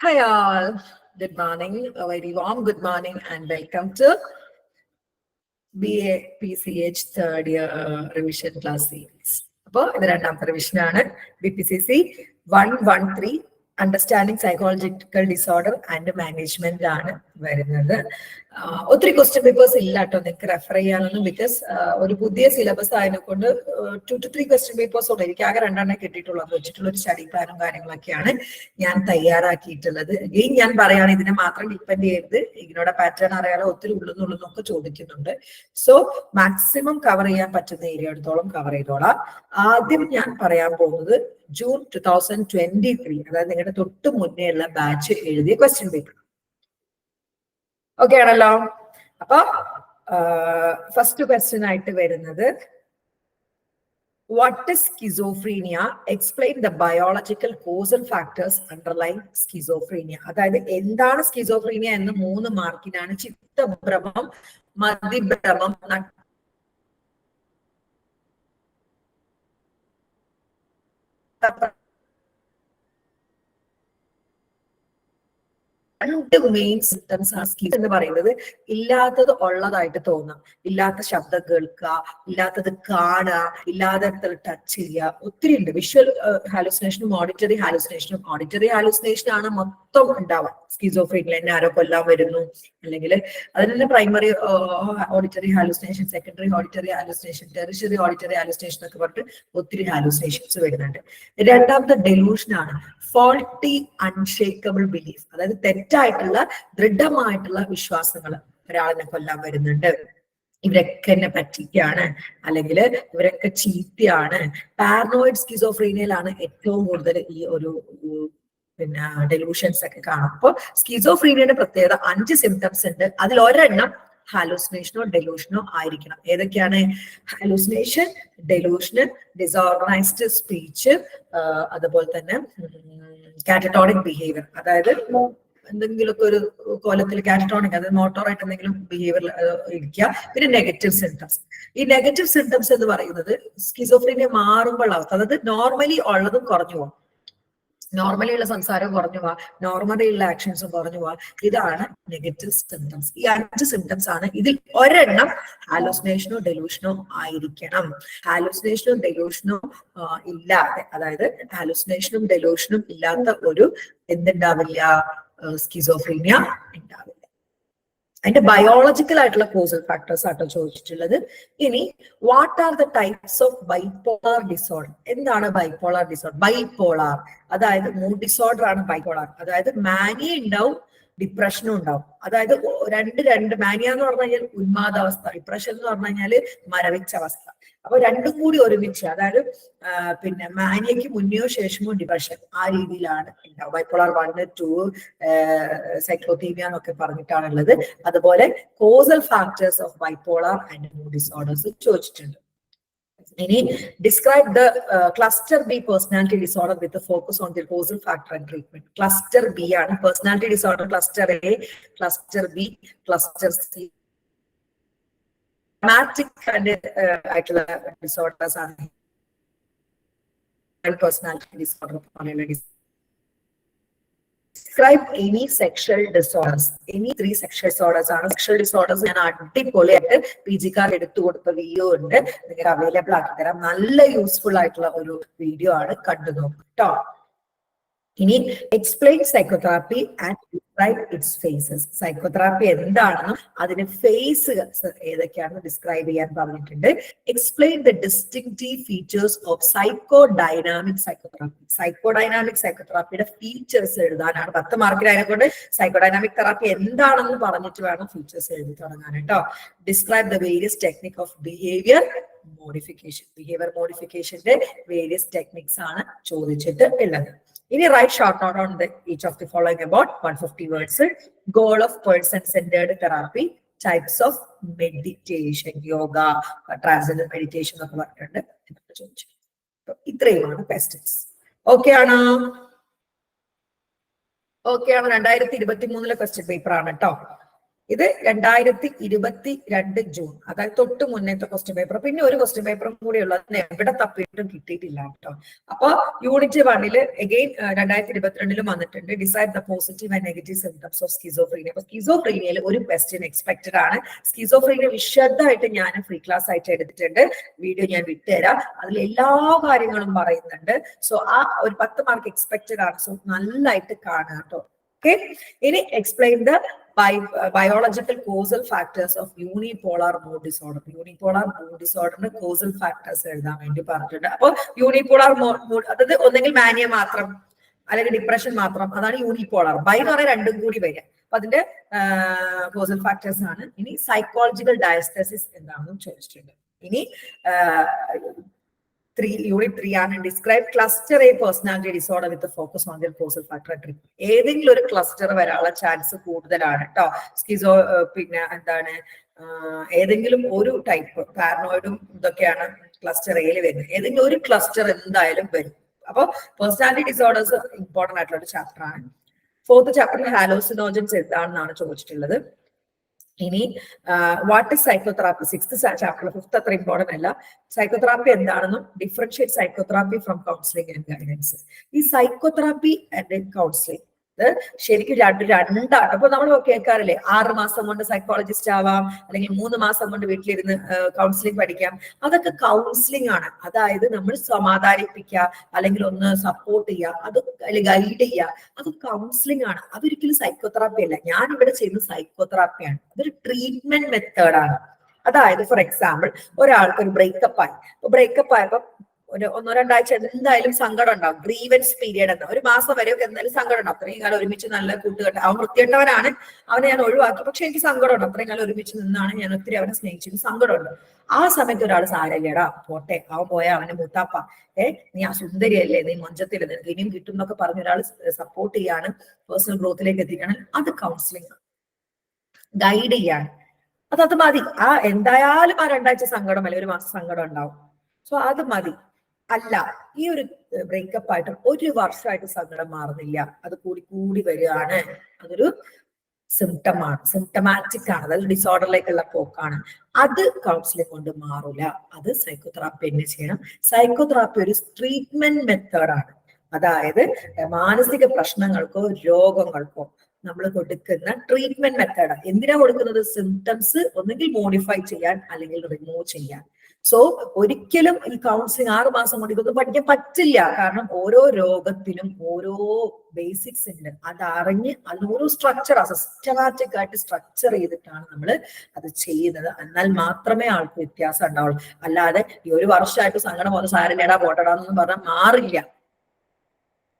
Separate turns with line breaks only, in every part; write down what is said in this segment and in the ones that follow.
Hi all, good morning, a very warm good morning and welcome to BA PCH third year uh, revision class series. അപ്പോൾ ഇത് രണ്ടാമത്തെ റിവിഷനാണ് B P C C one one three understanding psychological disorder and management ആണ് വരുന്നത്. ഒത്തിരി question papers ഇല്ല കേട്ടോ നിങ്ങൾക്ക് refer ചെയ്യാനൊന്നും ബിക്കോസ് ഒരു പുതിയ സിലബസ് ആയതുകൊണ്ട് two two three question papers ഉണ്ട് എനിക്ക് ആകെ രണ്ടെണ്ണം കിട്ടിയിട്ടുള്ളൂ. അത് വെച്ചിട്ടുള്ള ഒരു സ്റ്റഡി പ്ലാനും കാര്യങ്ങളൊക്കെയാണ് ഞാൻ തയ്യാറാക്കിയിട്ടുള്ളത്. എഗെയിൻ ഞാൻ പറയാണ് ഇതിനെ മാത്രം ഡിപ്പെൻഡ് ചെയ്യരുത്. ഇതിനോട് പാറ്റേൺ അറിയാലോ ഒത്തിരി ഉള്ളുന്നുള്ളതൊക്കെ ചോദിക്കുന്നുണ്ട്. സോ മാക്സിമം കവർ ചെയ്യാൻ പറ്റുന്ന ഏരിയ എടുത്തോളം കവർ ചെയ്തോളാം. ആദ്യം ഞാൻ പറയാൻ പോകുന്നത് June two thousand twenty three അതായത് നിങ്ങളുടെ തൊട്ട് മുന്നേ ഉള്ള ബാച്ച് എഴുതിയ ക്വസ്റ്റ്യൻ പേപ്പർ ഓക്കെ ആണല്ലോ? അപ്പൊ ഫസ്റ്റ് ക്വസ്റ്റ്യൻ ആയിട്ട് വരുന്നത് what is schizophrenia explain the biological causal factors underline schizophrenia അതായത് എന്താണ് സ്കിസോഫ്രീനിയ എന്ന് മൂന്ന് മാർക്കിനാണ് ചിത്തഭ്രമം മതിഭ്രമം രണ്ട് മെയിൻ സിംറ്റംസ് സ്കിൻ എന്ന് പറയുന്നത് ഇല്ലാത്തത് ഉള്ളതായിട്ട് തോന്നാം. ഇല്ലാത്ത ശബ്ദം കേൾക്കുക ഇല്ലാത്തത് കാണുക ഇല്ലാത്ത ടച്ച് ചെയ്യുക. ഒത്തിരി ഉണ്ട്. വിഷ്വൽ ഹാലുസിനേഷനും ഓഡിറ്ററി ഹാലുസിനേഷനും ഓഡിറ്ററി ഹാലുസിനേഷൻ ആണ് മൊത്തം ഉണ്ടാവുക സ്കിസോഫ്രീനിൽ തന്നെ ആരോ കൊല്ലാൻ വരുന്നു. അല്ലെങ്കിൽ അതിന് primary auditory hallucination secondary auditory hallucination tertiary auditory hallucination ഒക്കെ പറഞ്ഞിട്ട് ഒത്തിരി ഹാലുസിനേഷൻസ് വരുന്നുണ്ട്. രണ്ടാമത്തെ ഡെലൂഷൻ ആണ് ഫോൾട്ടി അൺഷേക്കബിൾ ബിലീഫ് അതായത് തെറ്റായിട്ടുള്ള ദൃഢമായിട്ടുള്ള വിശ്വാസങ്ങൾ ഒരാളിനെ കൊല്ലാൻ വരുന്നുണ്ട്. ഇവരൊക്കെ എന്നെ പറ്റിക്കാണ് അല്ലെങ്കിൽ ഇവരൊക്കെ ചീത്തയാണ്. പാരനോയിഡ് സ്കിസോഫ്രീനിയയിലാണ് ഏറ്റവും കൂടുതൽ ഈ ഒരു പിന്നെ ഡെലൂഷൻസ് ഒക്കെ കാണും. അപ്പോൾ സ്കിസോഫ്രീനിയയുടെ പ്രത്യേകത അഞ്ച് സിംറ്റംസ് ഉണ്ട്. അതിൽ ഒരെണ്ണം ഹാലൂസിനേഷനോ ഡെലൂഷനോ ആയിരിക്കണം. ഏതൊക്കെയാണ്? ഹാലൂസിനേഷൻ ഡെലൂഷന് ഡിസോർഗനൈസ്ഡ് സ്പീച്ച് അതുപോലെ തന്നെ കാറ്റട്ടോണിക് ബിഹേവിയർ അതായത് എന്തെങ്കിലുമൊക്കെ ഒരു കോലത്തിൽ കാറ്റട്ടോണിക് അതായത് മോട്ടോറായിട്ട് എന്തെങ്കിലും ബിഹേവിയർ ഇരിക്കുക. പിന്നെ നെഗറ്റീവ് സിംറ്റംസ് ഈ നെഗറ്റീവ് സിംറ്റംസ് എന്ന് പറയുന്നത് സ്കിസോഫ്രീനിയ മാറുമ്പോഴുള്ള അവസ്ഥ. അതായത് നോർമലി ഉള്ളതും കുറഞ്ഞു പോകും. നോർമലി ഉള്ള സംസാരം കുറഞ്ഞു പോവാ. നോർമലി ഉള്ള ആക്ഷൻസും കുറഞ്ഞു പോവാ. ഇതാണ് നെഗറ്റീവ് സിംറ്റംസ് ഈ അഞ്ച് സിംറ്റംസ് ആണ് ഇതിൽ ഒരെണ്ണം ഹാലോസിനേഷനോ ഡെലൂഷനോ ആയിരിക്കണം. ഹാലോസിനേഷനോ ഡെലൂഷനോ ഇല്ലാതെ. അതായത് ഹാലോസിനേഷനും ഡെലൂഷനും ഇല്ലാത്ത ഒരു എന്തുണ്ടാവില്ല? സ്കിസോഫ്രീനിയ ഉണ്ടാവില്ല. അതിന്റെ ബയോളജിക്കൽ ആയിട്ടുള്ള കോസൽ ഫാക്ടേഴ്സ് ആട്ടോ ചോദിച്ചിട്ടുള്ളത്. ഇനി what are the types of bipolar disorder എന്താണ് ബൈപോളാർ ഡിസോർഡർ ബൈപോളാർ അതായത് മൂഡ് ഡിസോർഡർ ആണ് ബൈപോളാർ അതായത് മാനിയ ഉണ്ടാവും ഡിപ്രഷനും ഉണ്ടാവും. അതായത് രണ്ട് രണ്ട് മാനിയ എന്ന് പറഞ്ഞു കഴിഞ്ഞാൽ ഉന്മാദാവസ്ഥ ഡിപ്രഷൻ എന്ന് പറഞ്ഞു കഴിഞ്ഞാൽ മരവിച്ച അവസ്ഥ. അപ്പൊ രണ്ടും കൂടി ഒരുമിച്ച് അതായത് പിന്നെ മാനിയയ്ക്ക് മുന്നെയോ ശേഷമോ ഡിപ്രഷൻ ആ രീതിയിലാണ് ഉണ്ടാവും ബൈപോളാർ വൺ ടു സൈക്ലോതീമിയ എന്നൊക്കെ പറഞ്ഞിട്ടാണുള്ളത് അതുപോലെ causal factors of bipolar and mood disorders ചോദിച്ചിട്ടുണ്ട്. ഇനി describe the cluster B personality disorder with focus on the causal factor and treatment cluster B ആണ് personality disorder cluster A cluster B cluster C Matic ആയിട്ടുള്ള disorders ആണ് personality disorder പോലെയുള്ള describe any sexual disorders any three sexual disorders ആണ്. Sexual disorders ഞാൻ അടിപൊളിയായിട്ട് P ജിക്കാർ എടുത്തു കൊടുത്ത video ഉണ്ട്. നിങ്ങൾക്ക് അവൈലബിൾ ആക്കി തരാം. നല്ല യൂസ്ഫുൾ ആയിട്ടുള്ള ഒരു വീഡിയോ ആണ്. കണ്ടു നോക്കും കേട്ടോ ഇനി explain psychotherapy and describe its phases psychotherapy എന്താണെന്നും അതിന്റെ ഫേസ് ഏതൊക്കെയാണെന്ന് ഡിസ്ക്രൈബ് ചെയ്യാൻ പറഞ്ഞിട്ടുണ്ട്. Explain the distinctive features of psycho dynamic psychotherapy psycho dynamic സൈക്കോതെറാപ്പിയുടെ features എഴുതാനാണ്. പത്ത് മാർക്കിന് അതിനെ കൊണ്ട് സൈക്കോ ഡൈനാമിക് തെറാപ്പി എന്താണെന്ന് പറഞ്ഞിട്ട് വേണം ഫീച്ചേഴ്സ് എഴുതി തുടങ്ങാൻ കേട്ടോ. Describe the various technique of behaviour modification behaviour മോഡിഫിക്കേഷന്റെ various techniques ആണ് ചോദിച്ചിട്ട് ഉള്ളത്. ഇനി write short note on the each of the following about one fifty words goal of person centred therapy types of meditation yoga transgender meditation എന്നൊക്കെ പറഞ്ഞിട്ടുണ്ട്. എന്നൊക്കെ ചോദിച്ചു. ഇത്രയുമാണ് questions okay ആണോ? ഓക്കെ ആണ്? രണ്ടായിരത്തി ഇരുപത്തി മൂന്നിലെ ക്വസ്റ്റ്യൻ പേപ്പർ ആണ് കേട്ടോ ഇത് രണ്ടായിരത്തി ഇരുപത്തി രണ്ട് ജൂൺ. അതായത് തൊട്ട് മുന്നേത്തെ ക്വസ്റ്റ്യൻ പേപ്പർ പിന്നെ ഒരു ക്വസ്റ്റ്യൻ പേപ്പറും കൂടി ഉള്ളത് എവിടെ തപ്പിയിട്ടും കിട്ടിയിട്ടില്ല കേട്ടോ. അപ്പൊ യൂണിറ്റ് വണ്ണിൽ അഗെയിൻ രണ്ടായിരത്തി ഇരുപത്തിരണ്ടിലും വന്നിട്ടുണ്ട്. Decide the positive and negative symptoms of schizophrenia അപ്പൊ സ്കിസോഫ്രീനിയയിൽ ഒരു ക്വസ്റ്റ്യൻ എക്സ്പെക്റ്റഡ് ആണ്. സ്കിസോഫ്രീനിയ വിശദമായിട്ട് ഞാൻ ഫ്രീ ക്ലാസ് ആയിട്ട് എടുത്തിട്ടുണ്ട്. വീഡിയോ ഞാൻ വിട്ടുതരാം. അതിൽ എല്ലാ കാര്യങ്ങളും പറയുന്നുണ്ട്. സോ ആ ഒരു പത്ത് മാർക്ക് എക്സ്പെക്റ്റഡ് ആണ്. സോ നന്നായിട്ട് കാണുക കേട്ടോ. ഓക്കെ ഇനി explain the biological causal factors of unipolar mood disorder unipolar mood ഡിസോർഡറിന് causal factors എഴുതാൻ വേണ്ടി പറഞ്ഞിട്ടുണ്ട്. അപ്പോൾ യൂണിപോളാർ മൂഡ് അതായത് ഒന്നെങ്കിൽ മാനിയ മാത്രം അല്ലെങ്കിൽ ഡിപ്രഷൻ മാത്രം അതാണ് യൂണിപോളാർ ബൈ എന്ന് പറയാൻ രണ്ടും കൂടി വരിക. അപ്പൊ അതിന്റെ കോസൽ ഫാക്ടേഴ്സ് ആണ്. ഇനി സൈക്കോളജിക്കൽ ഡയസ്തസിസ് എന്താണെന്നും ചോദിച്ചിട്ടുണ്ട്. ഇനി ത്രീ യൂണിറ്റ് ത്രീ ആണ് describe cluster A personality disorder with focus on their causal factor trip ഏതെങ്കിലും ഒരു ക്ലസ്റ്റർ വരാനുള്ള ചാൻസ് കൂടുതലാണ് കേട്ടോ സ്കിസോ പിന്നെ എന്താണ് ഏതെങ്കിലും ഒരു ടൈപ്പ് പാരനോയിഡും ഇതൊക്കെയാണ് ക്ലസ്റ്റർ എയിൽ വരുന്നത്. ഏതെങ്കിലും ഒരു ക്ലസ്റ്റർ എന്തായാലും വരും. അപ്പോൾ പേഴ്സണാലിറ്റി ഡിസോർഡേഴ്സ് ഇമ്പോർട്ടന്റ് ആയിട്ടുള്ള ഒരു ചാപ്റ്റർ ആണ്. ഫോർത്ത് ചാപ്റ്ററിൽ ഹാലോസിനോജൻസ് എന്താണെന്നാണ് ചോദിച്ചിട്ടുള്ളത്. ഇനി what is psychotherapy sixth chapter fifth അത്ര ഇമ്പോർട്ടന്റ് അല്ല. സൈക്കോതെറാപ്പി എന്താണെന്നും differentiate psychotherapy from counselling and guidance ഈ സൈക്കോതെറാപ്പി ആൻഡ് കൗൺസിലിംഗ് ശരിക്കും രണ്ട് രണ്ടാണ്. അപ്പൊ നമ്മൾ കേൾക്കാറില്ലേ? ആറ് മാസം കൊണ്ട് സൈക്കോളജിസ്റ്റ് ആവാം അല്ലെങ്കിൽ മൂന്ന് മാസം കൊണ്ട് വീട്ടിലിരുന്ന് കൗൺസിലിംഗ് പഠിക്കാം. അതൊക്കെ കൗൺസിലിംഗ് ആണ്. അതായത് നമ്മൾ സമാധാനിപ്പിക്കുക അല്ലെങ്കിൽ ഒന്ന് സപ്പോർട്ട് ചെയ്യുക അത് അല്ലെങ്കിൽ ഗൈഡ് ചെയ്യുക. അത് കൗൺസിലിംഗ് ആണ്. അതൊരിക്കലും സൈക്കോതെറാപ്പി അല്ല. ഞാൻ ഇവിടെ ചെയ്യുന്ന സൈക്കോതെറാപ്പിയാണ് അതൊരു ട്രീറ്റ്മെന്റ് മെത്തേഡാണ് അതായത് ഫോർ എക്സാമ്പിൾ ഒരാൾക്ക് ഒരു ബ്രേക്കപ്പ് ആയി. ബ്രേക്കപ്പ് ആയപ്പോ ഒരു ഒന്നോ രണ്ടാഴ്ച എന്തായാലും സങ്കടം ഉണ്ടാവും. ഗ്രീവൻസ് പീരിയഡ് എന്ന്. ഒരു മാസം വരെ ഒക്കെ എന്തായാലും സങ്കടം ഉണ്ടാവും. അത്രയും കാലം ഒരുമിച്ച് നല്ല കൂട്ടുകെട്ട്. അവൻ വൃത്തിയേണ്ടവനാണ് അവനെ ഞാൻ ഒഴിവാക്കി. പക്ഷെ എനിക്ക് സങ്കടമുണ്ട് അത്രയും കാലം ഒരുമിച്ച് നിന്നാണ് ഞാൻ ഒത്തിരി അവനെ സ്നേഹിച്ചത്. സങ്കടമുണ്ട് ആ സമയത്ത് ഒരാൾ സാരല്ലേടാ പോട്ടെ. അവൻ പോയ അവനെ മുത്താപ്പ. ഏ നീ ആ സുന്ദരിയല്ലേ? നീ മഞ്ചത്തിൽ നിനക്ക് ഇനിയും കിട്ടും എന്നൊക്കെ പറഞ്ഞ ഒരാൾ സപ്പോർട്ട് ചെയ്യാണ്. പേഴ്സണൽ ഗ്രോത്തിലേക്ക് എത്തിക്കാണ് അത് കൗൺസിലിംഗ് ഗൈഡ് ചെയ്യാണ്. അത് അത് മതി. ആ എന്തായാലും ആ രണ്ടാഴ്ച സങ്കടം അല്ലെങ്കിൽ ഒരു മാസം സങ്കടം ഉണ്ടാവും. സോ അത് മതി. അല്ല ഈ ഒരു ബ്രേക്കപ്പ് ആയിട്ട് ഒരു വർഷമായിട്ട് സങ്കടം മാറുന്നില്ല. അത് കൂടി കൂടി വരികയാണ്. അതൊരു സിംറ്റമാണ് സിംറ്റമാറ്റിക് ആണ്. അതായത് ഡിസോർഡറിലേക്കുള്ള പോക്കാണ്. അത് കൗൺസിലിംഗ് കൊണ്ട് മാറൂല. അത് സൈക്കോതെറാപ്പി തന്നെ ചെയ്യണം. സൈക്കോതെറാപ്പി ഒരു ട്രീറ്റ്മെന്റ് മെത്തേഡാണ് അതായത് മാനസിക പ്രശ്നങ്ങൾക്കോ രോഗങ്ങൾക്കോ നമ്മൾ കൊടുക്കുന്ന ട്രീറ്റ്മെന്റ് മെത്തേഡ് എന്തിനാ കൊടുക്കുന്നത്? സിംറ്റംസ് ഒന്നെങ്കിൽ മോഡിഫൈ ചെയ്യാൻ അല്ലെങ്കിൽ റിമൂവ് ചെയ്യാൻ. സോ ഒരിക്കലും ഈ കൗൺസിലിംഗ് ആറ് മാസം കൊണ്ട് ഇതൊന്നും പഠിക്കാൻ പറ്റില്ല. കാരണം ഓരോ രോഗത്തിനും ഓരോ ബേസിക്സ് ഉണ്ട്. അത് അറിഞ്ഞ് അത് ഓരോ സ്ട്രക്ചർ സിസ്റ്റമാറ്റിക് ആയിട്ട് സ്ട്രക്ചർ ചെയ്തിട്ടാണ് നമ്മൾ അത് ചെയ്യുന്നത്. എന്നാൽ മാത്രമേ ആൾക്ക് വ്യത്യാസം ഉണ്ടാവുള്ളൂ. അല്ലാതെ ഈ ഒരു വർഷമായിട്ട് സങ്കടം പോലെ സാരല്ലേടാ പോട്ടടാന്ന് പറഞ്ഞാൽ മാറില്ല.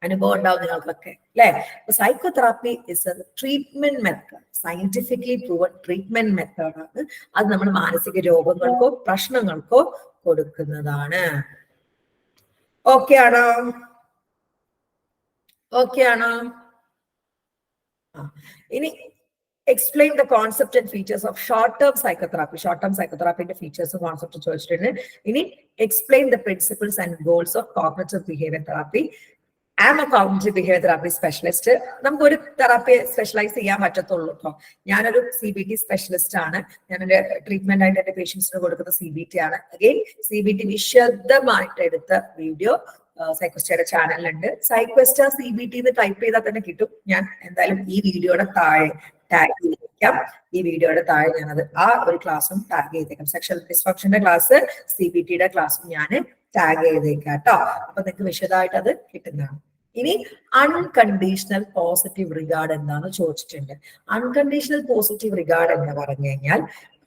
അനുഭവം ഉണ്ടാവും നിങ്ങൾക്കൊക്കെ അല്ലെ? Psychotherapy is a treatment method scientifically proven treatment മെത്തേഡാണ് അത് നമ്മൾ മാനസിക രോഗങ്ങൾക്കോ പ്രശ്നങ്ങൾക്കോ കൊടുക്കുന്നതാണ്. ഓക്കെ ആണോ? ഓക്കെ ആണോ? ഇനി explain the concept and features of short term psychotherapy short term സൈക്കോതെറാപ്പിന്റെ features concept ചോദിച്ചിട്ടുണ്ട്. ഇനി explain the principles and goals of cognitive behaviour therapy am a cognitive behaviour therapy specialist നമുക്ക് ഒരു തെറാപ്പി സ്പെഷ്യലൈസ് ചെയ്യാൻ പറ്റത്തുള്ളൂ കേട്ടോ ഞാനൊരു സി ബി ടി സ്പെഷ്യലിസ്റ്റ് ആണ്. ഞാൻ എന്റെ ട്രീറ്റ്മെന്റ് ആയിട്ട് എന്റെ പേഷ്യൻസിന് കൊടുക്കുന്ന സി ബി ടി ആണ്. അഗെയിൻ സി ബി ടി വിശദമായിട്ട് എടുത്ത വീഡിയോ സൈക്വസ്റ്റയുടെ ചാനലിലുണ്ട് സൈക്വസ്റ്റ സി ബി ടി എന്ന് ടൈപ്പ് ചെയ്താൽ തന്നെ കിട്ടും. ഞാൻ എന്തായാലും ഈ വീഡിയോയുടെ താഴെ ടാഗ് ചെയ്തേക്കാം ഈ വീഡിയോയുടെ താഴെ ഞാനത് ആ ഒരു ക്ലാസ്സും ടാഗ് ചെയ്തേക്കാം. സെക്ഷൽ ഡിസ്ഫക്ഷന്റെ ക്ലാസ് സി ബി ടിയുടെ ക്ലാസ്സും ഞാൻ ടാഗ് ചെയ്തേക്കാം കേട്ടോ അപ്പൊ നിങ്ങൾക്ക് വിശദമായിട്ട് അത് കിട്ടുന്നതാണ്. ഇനി അൺകണ്ടീഷണൽ പോസിറ്റീവ് റിഗാർഡ് എന്താണ് ചോദിച്ചിട്ടുണ്ട്. അൺകണ്ടീഷണൽ പോസിറ്റീവ് റിഗാർഡ് എന്ന് പറഞ്ഞു കഴിഞ്ഞാൽ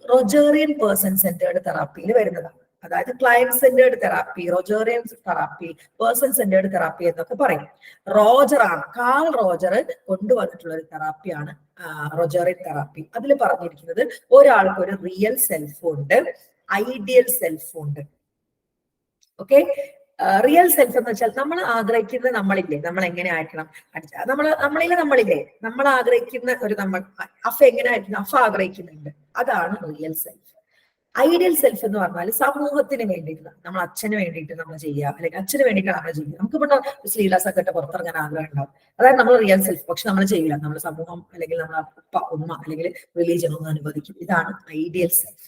റൊജേറിയൻ പേഴ്സൺ സെന്റേർഡ് തെറാപ്പിയിൽ വരുന്നതാണ്. അതായത് client centred therapy Rogerian therapy person centred therapy എന്നൊക്കെ പറയും. റോജർ ആണ് കാൾ റോജർ കൊണ്ടുവന്നിട്ടുള്ള ഒരു തെറാപ്പിയാണ് റോജേറിയൻ തെറാപ്പി അതിൽ പറഞ്ഞിരിക്കുന്നത് ഒരാൾക്ക് ഒരു റിയൽ സെൽഫ് ഉണ്ട് ഐഡിയൽ സെൽഫ് ഉണ്ട്. ഓക്കെ റിയൽ സെൽഫ് എന്ന് വെച്ചാൽ നമ്മൾ ആഗ്രഹിക്കുന്ന നമ്മളില്ലേ നമ്മൾ എങ്ങനെ ആയിരിക്കണം നമ്മൾ നമ്മളിലെ നമ്മളില്ലേ നമ്മൾ ആഗ്രഹിക്കുന്ന ഒരു നമ്മൾ അഫ എങ്ങനെ ആയിരിക്കണം? അഫ ആഗ്രഹിക്കുന്നുണ്ട്. അതാണ് റിയൽ സെൽഫ് ഐഡിയൽ സെൽഫ് എന്ന് പറഞ്ഞാൽ സമൂഹത്തിന് വേണ്ടിയിട്ട് നമ്മൾ അച്ഛന് വേണ്ടിയിട്ട് നമ്മൾ ചെയ്യുക. അല്ലെങ്കിൽ അച്ഛന് വേണ്ടിയിട്ടാണ് നമ്മൾ ചെയ്യുക. നമുക്ക് ഇപ്പോൾ ശ്രീലാസൊക്കെ ഇട്ട് പുറത്തിറങ്ങാൻ ആഗ്രഹം ഉണ്ടാവും. അതായത് നമ്മൾ റിയൽ സെൽഫ് പക്ഷെ നമ്മൾ ചെയ്യില്ല. നമ്മൾ സമൂഹം അല്ലെങ്കിൽ നമ്മൾ അപ്പ ഉമ്മ അല്ലെങ്കിൽ റിലീജിയൻ ഒന്നും അനുവദിക്കും. ഇതാണ് ഐഡിയൽ സെൽഫ്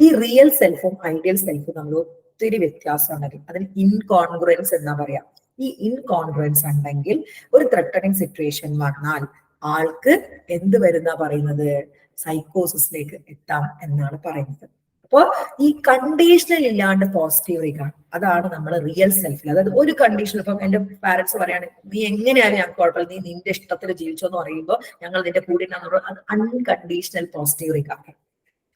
ഈ റിയൽ സെൽഫും ഐഡിയൽ സെൽഫും നമ്മൾ ഒത്തിരി വ്യത്യാസം വ്യത്യാസമുണ്ടെങ്കിൽ അതിന് ഇൻകോൺഗ്രൻസ് എന്നാ പറയാ. ഈ ഇൻകോൺഗ്രൻസ് ഉണ്ടെങ്കിൽ ഒരു ത്രട്ടണിങ് സിറ്റുവേഷൻ വന്നാൽ ആൾക്ക് എന്ത് വരുന്ന പറയുന്നത്? സൈക്കോസിസിലേക്ക് എത്താം എന്നാണ് പറയുന്നത്. അപ്പോ ഈ കണ്ടീഷണൽ ഇല്ലാണ്ട് പോസിറ്റീവ് റിഗാർഡ് അതാണ് നമ്മൾ റിയൽ സെൽഫിൽ അതായത് ഒരു കണ്ടീഷൻ ഇപ്പം എന്റെ പാരന്റ്സ് പറയാണ് നീ എങ്ങനെയാണ് ഞങ്ങൾക്ക് കുഴപ്പമില്ല. നീ നിന്റെ ഇഷ്ടത്തിൽ ജീവിച്ചോ എന്ന് പറയുമ്പോൾ ഞങ്ങൾ നിന്റെ കൂടെ അത് അൺകണ്ടീഷണൽ പോസിറ്റീവ് റിഗാർഡ്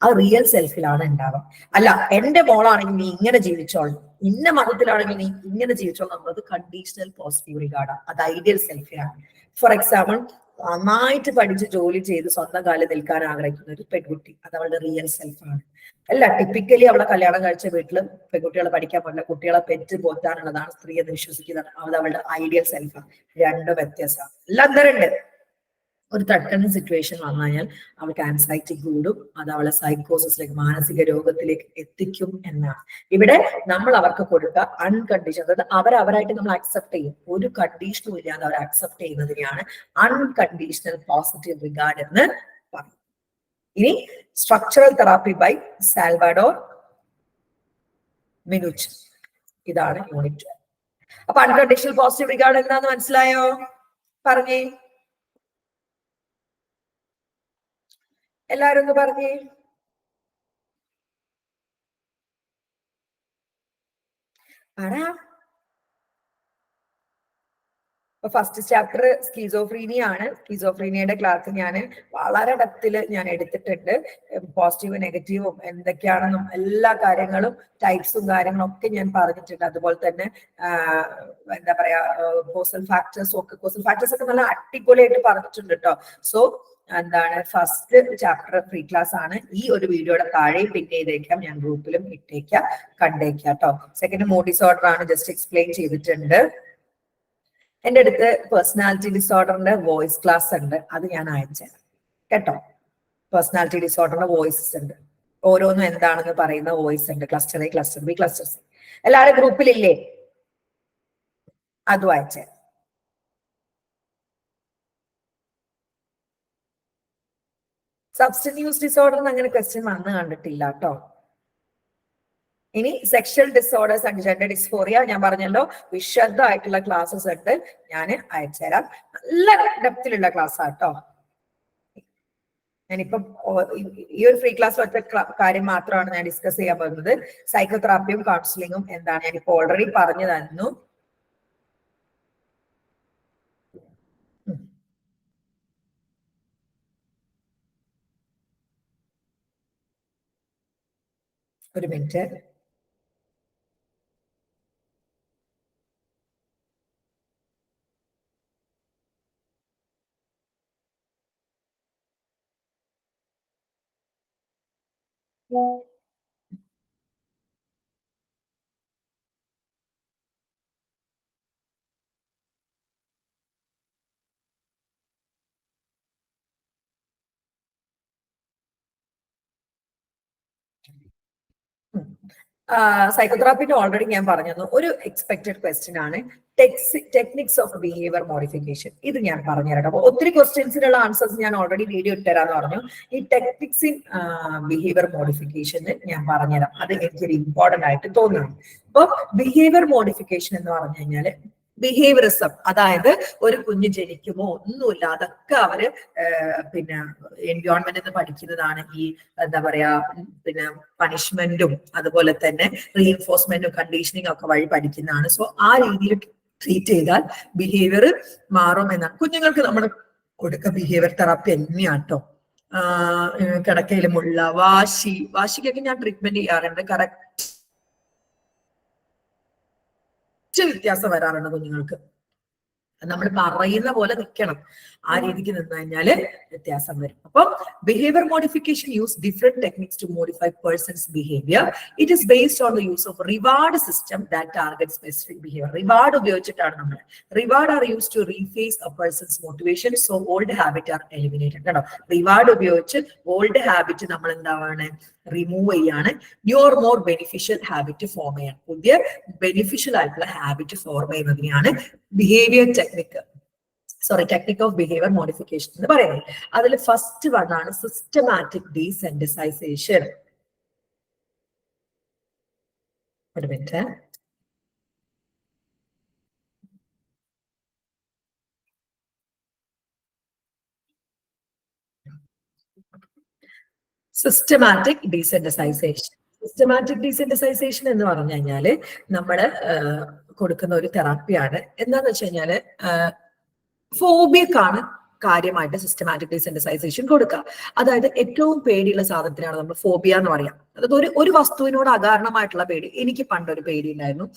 ആ റിയൽ സെൽഫിലാണ് ഉണ്ടാവുക. അല്ല എന്റെ മോളാണെങ്കിൽ നീ ഇങ്ങനെ ജീവിച്ചോളൂ. ഇന്ന മതത്തിലാണെങ്കിൽ നീ ഇങ്ങനെ ജീവിച്ചോളൂ. എന്നുള്ളത് കണ്ടീഷണൽ പോസിറ്റീവ് റിഗാർഡാണ് അത് ഐഡിയൽ സെൽഫിലാണ് ഫോർ എക്സാമ്പിൾ നന്നായിട്ട് പഠിച്ച് ജോലി ചെയ്ത് സ്വന്തം കാലിൽ നിൽക്കാൻ ആഗ്രഹിക്കുന്ന ഒരു പെൺകുട്ടി. അത് അവളുടെ റിയൽ സെൽഫാണ് അല്ല ടിപ്പിക്കലി അവളെ കല്യാണം കഴിച്ച വീട്ടിൽ പെൺകുട്ടികളെ പഠിക്കാൻ പാടില്ല കുട്ടികളെ പെറ്റ് പോറ്റാനുള്ളതാണ് സ്ത്രീ എന്ന് വിശ്വസിക്കുന്നത്. അത് അവളുടെ ഐഡിയൽ സെൽഫാണ് രണ്ടും വ്യത്യാസമാണ്. എല്ലാം തരണ്ട് ഒരു തട്ടണ സിറ്റുവേഷൻ വന്നു കഴിഞ്ഞാൽ അവൾക്ക് ആൻസൈറ്റി കൂടും. അത് അവളെ സൈക്കോസിസിലേക്ക് മാനസിക രോഗത്തിലേക്ക് എത്തിക്കും എന്നാണ്. ഇവിടെ നമ്മൾ അവർക്ക് കൊടുക്കുക അൺകണ്ടീഷൻ അതായത് അവരവരായിട്ട് നമ്മൾ അക്സെപ്റ്റ് ചെയ്യും. ഒരു കണ്ടീഷനും ഇല്ലാതെ അവർ അക്സെപ്റ്റ് ചെയ്യുന്നതിനെയാണ് അൺകണ്ടീഷണൽ പോസിറ്റീവ് റിഗാർഡ് എന്ന് പറയും ഇനി structural therapy by Salvador Minuchin ഇതാണ് യൂണിറ്റ് അപ്പൊ അൺകണ്ടീഷണൽ പോസിറ്റീവ് റിഗാർഡ് എന്താന്ന് മനസ്സിലായോ? പറഞ്ഞേ. എല്ലാരും ഒന്ന് പറഞ്ഞേ. പറ. ഫസ്റ്റ് ചാപ്റ്റർ സ്കീസോഫ്രീനിയ ആണ്. സ്കീസോഫ്രീനിയയുടെ ക്ലാസ് ഞാൻ വളരെ ഡെപ്തിൽ ഞാൻ എടുത്തിട്ടുണ്ട്. പോസിറ്റീവും നെഗറ്റീവും എന്തൊക്കെയാണെന്നും എല്ലാ കാര്യങ്ങളും ടൈപ്സും കാര്യങ്ങളും ഒക്കെ ഞാൻ പറഞ്ഞിട്ടുണ്ട്. അതുപോലെ തന്നെ എന്താ പറയാ കോസൽ ഫാക്ടേഴ്സും ഒക്കെ കോസൽ ഫാക്ടേഴ്സ് ഒക്കെ നല്ല അടിപൊളിയായിട്ട് പറഞ്ഞിട്ടുണ്ട് കേട്ടോ സോ എന്താണ് ഫസ്റ്റ് ചാപ്റ്റർ ഫ്രീ ക്ലാസ് ആണ്. ഈ ഒരു വീഡിയോയുടെ താഴെ പിൻ ചെയ്തേക്കാം. ഞാൻ ഗ്രൂപ്പിലും ഇട്ടേക്കാം. കണ്ടേക്കാം കേട്ടോ സെക്കൻഡ് മൂഡ് ഡിസോർഡർ ആണ് ജസ്റ്റ് എക്സ്പ്ലെയിൻ ചെയ്തിട്ടുണ്ട്. എന്റെ അടുത്ത് പേഴ്സണാലിറ്റി ഡിസോർഡറിന്റെ വോയിസ് ക്ലാസ് ഉണ്ട്. അത് ഞാൻ അയച്ചുതരാം കേട്ടോ? പേഴ്സണാലിറ്റി ഡിസോർഡറിന്റെ വോയിസസ് ഉണ്ട്. ഓരോന്നും എന്താണെന്ന് പറയുന്ന വോയിസ് ഉണ്ട്. Cluster A cluster B cluster C എല്ലാവരും ഗ്രൂപ്പിലില്ലേ അതും അയച്ചുതരാം സബ്സ്റ്റന്യൂസ് ഡിസോർഡർ അങ്ങനെ ക്വസ്റ്റ്യൻ വന്ന് കണ്ടിട്ടില്ല കേട്ടോ ഇനി sexual disorders and gender dysphoria ഞാൻ പറഞ്ഞല്ലോ വിശദമായിട്ടുള്ള ക്ലാസ്സസ് ഉണ്ട്. ഞാൻ അയച്ചുതരാം നല്ല ഡെപ്തിലുള്ള ക്ലാസ് ആട്ടോ ഞാനിപ്പം ഈ ഒരു ഫ്രീ ക്ലാസ് ഒറ്റ കാര്യം മാത്രമാണ് ഞാൻ ഡിസ്കസ് ചെയ്യാൻ പോകുന്നത്. സൈക്കോതെറാപ്പിയും കൗൺസിലിങ്ങും എന്താണ്? ഞാനിപ്പോ ഓൾറെഡി പറഞ്ഞു തന്നു. ഒരു മിനിറ്റ് സൈക്കോതെറാപ്പിന്റെ ഓൾറെഡി ഞാൻ പറഞ്ഞു ഒരു എക്സ്പെക്ടഡ് ക്വസ്റ്റ്യൻ ആണ്. ടെക്നിക്സ് ഓഫ് ബിഹേവിയർ മോഡിഫിക്കേഷൻ ഇത് ഞാൻ പറഞ്ഞുതരാം. അപ്പൊ ഒത്തിരി ക്വസ്റ്റ്യൻസിനുള്ള ആൻസേഴ്സ് ഞാൻ ഓൾറെഡി വീഡിയോ ഇട്ടുതരാന്ന് പറഞ്ഞു. ഈ ടെക്നിക്സ് ഇൻ ബിഹേവിയർ മോഡിഫിക്കേഷൻ ഞാൻ പറഞ്ഞുതരാം. അത് എനിക്കൊരു ഇമ്പോർട്ടന്റ് ആയിട്ട് തോന്നുന്നു. അപ്പൊ ബിഹേവിയർ മോഡിഫിക്കേഷൻ എന്ന് പറഞ്ഞു കഴിഞ്ഞാൽ ബിഹേവിയറിസം അതായത് ഒരു കുഞ്ഞ് ജനിക്കുമോ ഒന്നുമില്ല അതൊക്കെ അവർ പിന്നെ എൻവയോൺമെന്റ് എന്ന് പഠിക്കുന്നതാണ് ഈ എന്താ പറയാ പിന്നെ പണിഷ്മെന്റും അതുപോലെ തന്നെ റീഎൻഫോഴ്സ്മെന്റും കണ്ടീഷനിങ് ഒക്കെ വഴി പഠിക്കുന്നതാണ്. സോ ആ രീതിയിൽ ട്രീറ്റ് ചെയ്താൽ ബിഹേവിയർ മാറും എന്നാണ്. കുഞ്ഞുങ്ങൾക്ക് നമ്മൾ കൊടുക്ക ബിഹേവിയർ തെറാപ്പി തന്നെയാട്ടോ കിടക്കയിൽ മുള്ള വാശി വാശിക്കൊക്കെ ഞാൻ ട്രീറ്റ്മെന്റ് ചെയ്യാറുണ്ട്. കറക്റ്റ് വ്യത്യാസം വരാറുണ്ട് കുഞ്ഞുങ്ങൾക്ക്. നമ്മൾ പറയുന്ന പോലെ നിൽക്കണം. ആ രീതിക്ക് നിന്ന് കഴിഞ്ഞാൽ വ്യത്യാസം വരും. അപ്പം behaviour modification use different techniques to modify person's behaviour it is based on the use of reward system that target specific behaviour reward ഉപയോഗിച്ചിട്ടാണ് നമ്മൾ reward are use to reface a person's motivation so old habit are eliminated കേട്ടോ reward ഉപയോഗിച്ച് old habit നമ്മൾ എന്താവാണ്? Remove ചെയ്യാണ്. Or more beneficial habit form ചെയ്യാൻ പുതിയ beneficial ആയിട്ടുള്ള habit form ചെയ്യുന്നതിനെയാണ് behaviour technique sorry technique of behaviour modification എന്ന് പറയുന്നത്. അതിൽ ഫസ്റ്റ് വൺ ആണ് systematic minute systematic desensitisation systematic desensitisation എന്ന് പറഞ്ഞു കഴിഞ്ഞാൽ നമ്മൾ കൊടുക്കുന്ന ഒരു തെറാപ്പിയാണ് എന്താന്ന് വെച്ച് കഴിഞ്ഞാൽ ഫോബിയക്കാണ് കാര്യമായിട്ട് സിസ്റ്റമാറ്റിക് സെൻസൈസേഷൻ കൊടുക്കുക. അതായത് ഏറ്റവും പേടിയുള്ള സാധനത്തിനാണ് നമ്മൾ ഫോബിയ എന്ന് പറയാം. അതായത് ഒരു ഒരു വസ്തുവിനോട് അകാരണമായിട്ടുള്ള പേടി. എനിക്ക് പണ്ടൊരു പേടി ഉണ്ടായിരുന്നു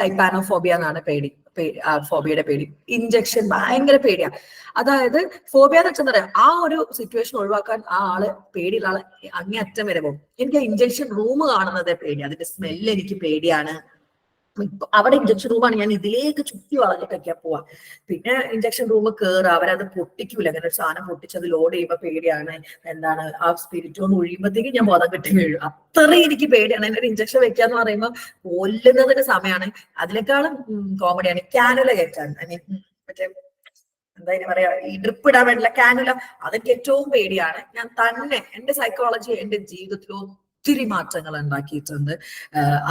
ടൈപ്പാനോഫോബിയ എന്നാണ് പേടി ഫോബിയയുടെ പേടി. ഇഞ്ചക്ഷൻ ഭയങ്കര പേടിയാ. അതായത് ഫോബിയ എന്ന് വെച്ചാൽ ആ ഒരു സിറ്റുവേഷൻ ഒഴിവാക്കാൻ ആ ആൾ പേടിയുള്ള ആൾ അങ്ങേയറ്റം വരെ പോകും. എനിക്ക് ഇഞ്ചക്ഷൻ റൂം കാണുന്നതേ പേടി അതിന്റെ സ്മെല്ല് എനിക്ക് പേടിയാണ്. അവിടെ ഇഞ്ചക്ഷൻ റൂമാണ് ഞാൻ ഇതിലേക്ക് ചുറ്റി വളഞ്ഞിട്ടൊക്കെയാ പോവാ. പിന്നെ ഇഞ്ചക്ഷൻ റൂം കയറുക അവരത് പൊട്ടിക്കൂല. അങ്ങനെ ഒരു സാധനം പൊട്ടിച്ചത് ലോഡ് ചെയ്യുമ്പോ പേടിയാണ്. എന്താണ്? ആ സ്പിരിറ്റ് ഒന്ന് ഒഴിയുമ്പോഴത്തേക്കും ഞാൻ ബോധം കെട്ടി വീഴും. അത്രയും എനിക്ക് പേടിയാണ്. എന്നെ ഒരു ഇഞ്ചക്ഷൻ വെക്കാന്ന് പറയുമ്പോൾ കൊല്ലുന്നതിന്റെ സമയമാണ് അതിനേക്കാളും കോമഡിയാണ് ക്യാനുല കയറ്റാൻ. ഐ മീൻ മറ്റേ എന്താ ഇനി പറയാ? ഈ ഡ്രിപ്പ് ഇടാൻ വേണ്ടില്ല ക്യാനുല അതെനിക്ക് ഏറ്റവും പേടിയാണ്. ഞാൻ തന്നെ എന്റെ സൈക്കോളജി എന്റെ ജീവിതത്തിൽ ഒത്തിരി മാറ്റങ്ങൾ ഉണ്ടാക്കിയിട്ടുണ്ട്.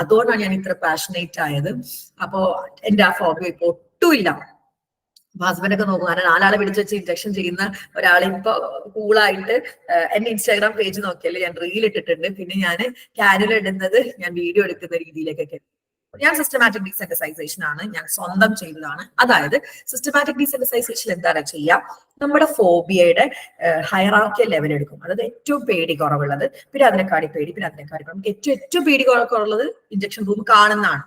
അതുകൊണ്ടാണ് ഞാൻ ഇത്ര പാഷനേറ്റ് ആയത്. അപ്പോ എന്റെ ആ ഫോബിയ ഇപ്പൊ ഒട്ടുമില്ല. ഹസ്ബൻഡൊക്കെ നോക്കും കാരണം നാലാളെ പിടിച്ചു വെച്ച് ഇഞ്ചക്ഷൻ ചെയ്യുന്ന ഒരാൾ ഇപ്പൊ കൂളായിട്ട് എന്റെ ഇൻസ്റ്റാഗ്രാം പേജ് നോക്കിയാൽ ഞാൻ റീൽ ഇട്ടിട്ടുണ്ട്. പിന്നെ ഞാൻ ക്യാനുല ഇടുന്നത് ഞാൻ വീഡിയോ എടുക്കുന്ന രീതിയിലേക്കൊക്കെ ഞാൻ സിസ്റ്റമാറ്റിക് ഡീസെന്റസൈസേഷൻ ആണ്. ഞാൻ സ്വന്തം ചെയ്തതാണ്. അതായത് സിസ്റ്റമാറ്റിക് ഡീസെന്റസൈസേഷൻ എന്താണ് ചെയ്യുക? നമ്മുടെ ഫോബിയയുടെ ഹയറാർക്കിയ ലെവൽ എടുക്കും. അതായത് ഏറ്റവും പേടി കുറവുള്ളത്. പിന്നെ അതിനെക്കാടി പേടി പിന്നെ അതിനെക്കാടി നമുക്ക് ഏറ്റവും ഏറ്റവും പേടി കുറവുള്ളത് ഇഞ്ചക്ഷൻ റൂം കാണുന്നതാണ്.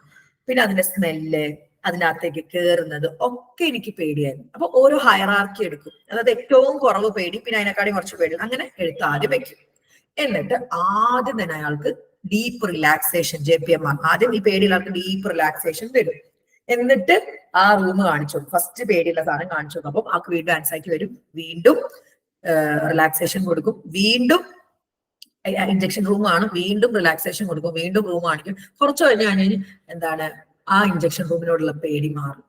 പിന്നെ അതിന്റെ സ്മെല്ല് അതിനകത്തേക്ക് കയറുന്നത് ഒക്കെ എനിക്ക് പേടിയായിരുന്നു. അപ്പൊ ഓരോ ഹയറാർക്കി എടുക്കും. അതായത് ഏറ്റവും കുറവ് പേടി പിന്നെ അതിനെക്കാടി കുറച്ച് പേടി. അങ്ങനെ എടുത്ത് ആദ്യം വെക്കും എന്നിട്ട് ആദ്യം തന്നെ അയാൾക്ക് deep relaxation J P M R ആദ്യം ഈ പേടിയുള്ള ആൾക്ക് ഡീപ്പ് റിലാക്സേഷൻ വരും എന്നിട്ട് ആ റൂം കാണിച്ചു ഫസ്റ്റ് പേടിയുള്ള സാധനം കാണിച്ചു അപ്പം ആൾക്ക് വീണ്ടും ആൻസൈറ്റി വരും. വീണ്ടും റിലാക്സേഷൻ കൊടുക്കും. വീണ്ടും ഇഞ്ചക്ഷൻ റൂം ആണ് വീണ്ടും റിലാക്സേഷൻ കൊടുക്കും. വീണ്ടും റൂം കാണിക്കും. കുറച്ച് കഴിഞ്ഞ് കഴിഞ്ഞ് എന്താണ്? ആ ഇഞ്ചക്ഷൻ റൂമിനോടുള്ള പേടി മാറും.